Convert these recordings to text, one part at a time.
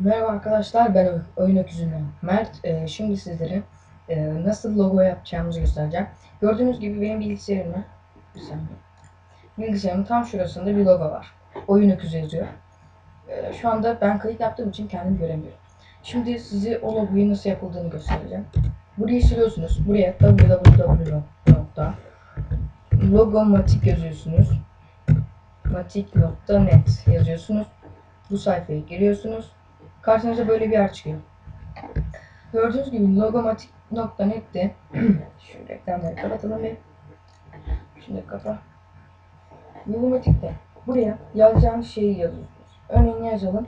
Merhaba arkadaşlar, ben Oyun Öküzü'nden Mert. Ee, şimdi sizlere e, nasıl logo yapacağımızı göstereceğim. Gördüğünüz gibi benim bilgisayarımda, bilgisayarımın tam şurasında bir logo var. Oyun Öküzü yazıyor. Ee, şu anda ben kayıt yaptığım için kendimi göremiyorum. Şimdi size o logoyu nasıl yapıldığını göstereceğim. Burayı siliyorsunuz. Buraya www.logomatik yazıyorsunuz. matik.net yazıyorsunuz. Bu sayfaya giriyorsunuz. Karşınıza böyle bir yer çıkıyor. Gördüğünüz gibi logomatik.net'te şu reklamları kapatalım bir. Şimdi kapa. Logomatik'te buraya yazacağınız şeyi yazıyorsunuz. Örneğin yazalım.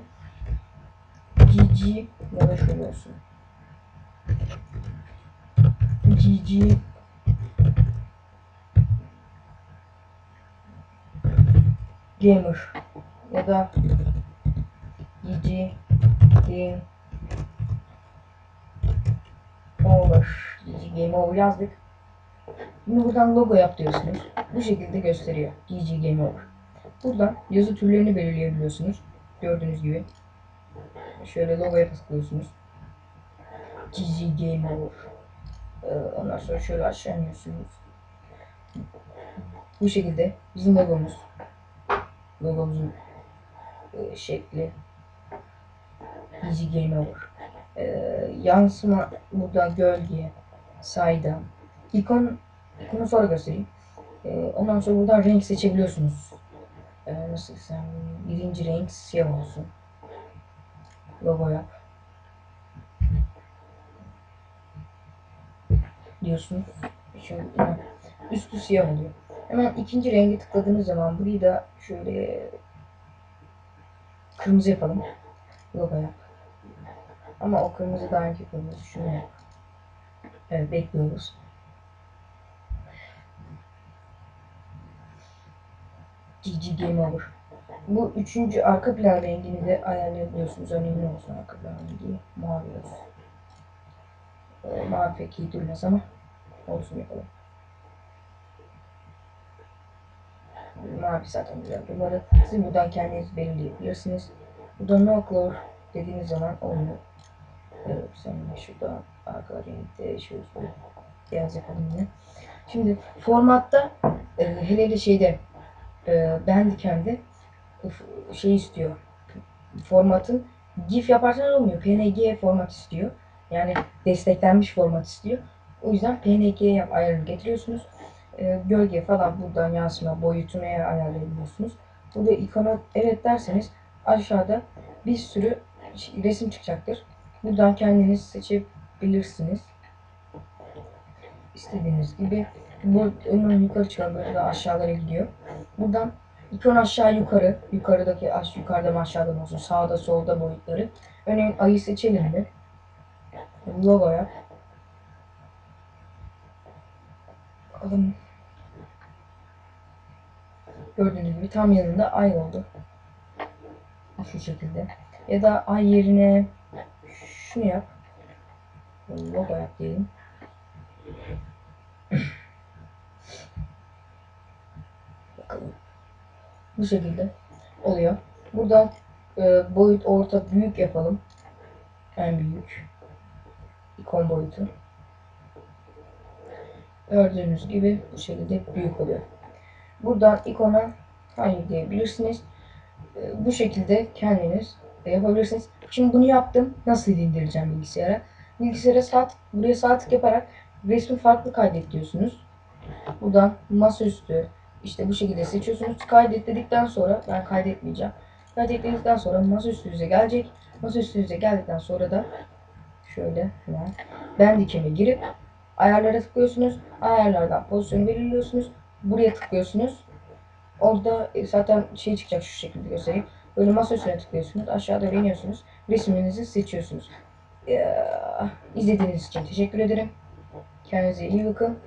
GG ya da şöyle olsun. GG Gamer ya da GG Game Over GG Game Over yazdık. Şimdi buradan logo yap diyorsunuz. Bu şekilde gösteriyor. GG Game Over. Buradan yazı türlerini belirleyebiliyorsunuz. Gördüğünüz gibi. Şöyle logoya tıklıyorsunuz. GG Game Over. Ee, ondan sonra şöyle aşağı iniyorsunuz. Bu şekilde bizim logomuz. Logomuzun e, şekli. Easy Game Over. Ee, yansıma buradan gölge, saydam. İkon, ikonu sonra göstereyim. Ee, ondan sonra buradan renk seçebiliyorsunuz. Ee, nasıl desem, birinci renk siyah olsun. Logo yap. Diyorsunuz. Şimdi üstü siyah oluyor. Hemen ikinci rengi tıkladığınız zaman burayı da şöyle kırmızı yapalım. Logo yap. Ama o kırmızı daha önce kırmızı. Yap. Evet bekliyoruz. GG Game Over. Bu üçüncü arka plan rengini de ayarlayabiliyorsunuz. Ne olsun arka plan rengi? Mavi olsun. Ee, mavi pek iyi durmaz ama olsun yapalım. Mavi zaten güzel durmadı. Siz buradan kendiniz belirleyebilirsiniz. Burada no color dediğiniz zaman olmuyor. Evet, sen de şurada arka renk değişiyoruz. Beyaz yapalım yine. Şimdi formatta e, hele hele şeyde e, Bandicam'de e, şey istiyor. Formatın GIF yaparsanız olmuyor. PNG format istiyor. Yani desteklenmiş format istiyor. O yüzden PNG yap ayarını getiriyorsunuz. E, gölge falan buradan yansıma boyutunu ayarlayabiliyorsunuz. Burada ikona evet derseniz aşağıda bir sürü resim çıkacaktır. Buradan kendiniz seçebilirsiniz. İstediğiniz gibi. Bu önün yukarı çıkan böyle de aşağılara gidiyor. Buradan ikon aşağı yukarı, yukarıdaki aş yukarıdan aşağıdan olsun, sağda solda boyutları. Örneğin ayı seçelim mi? Logo yap. Bakalım. Gördüğünüz gibi tam yanında ay oldu. Şu şekilde. Ya da ay yerine şunu yap. Logo yap diyelim. Bu şekilde oluyor. Buradan e, boyut orta büyük yapalım. En büyük. ikon boyutu. Gördüğünüz gibi bu şekilde büyük oluyor. Buradan ikona hayır diyebilirsiniz. E, bu şekilde kendiniz de yapabilirsiniz. Şimdi bunu yaptım. Nasıl indireceğim bilgisayara? Bilgisayara saat buraya sağ tık yaparak resmi farklı kaydet diyorsunuz. Buradan masaüstü işte bu şekilde seçiyorsunuz. Kaydet dedikten sonra ben kaydetmeyeceğim. Kaydettikten sonra masaüstünüze gelecek. Masaüstünüze geldikten sonra da şöyle hemen ben dikeme girip ayarlara tıklıyorsunuz. Ayarlardan pozisyonu belirliyorsunuz. Buraya tıklıyorsunuz. Orada zaten şey çıkacak şu şekilde göstereyim. Böyle masa tıklıyorsunuz. Aşağıda iniyorsunuz. Resminizi seçiyorsunuz. Ee, izlediğiniz için teşekkür ederim. Kendinize iyi bakın.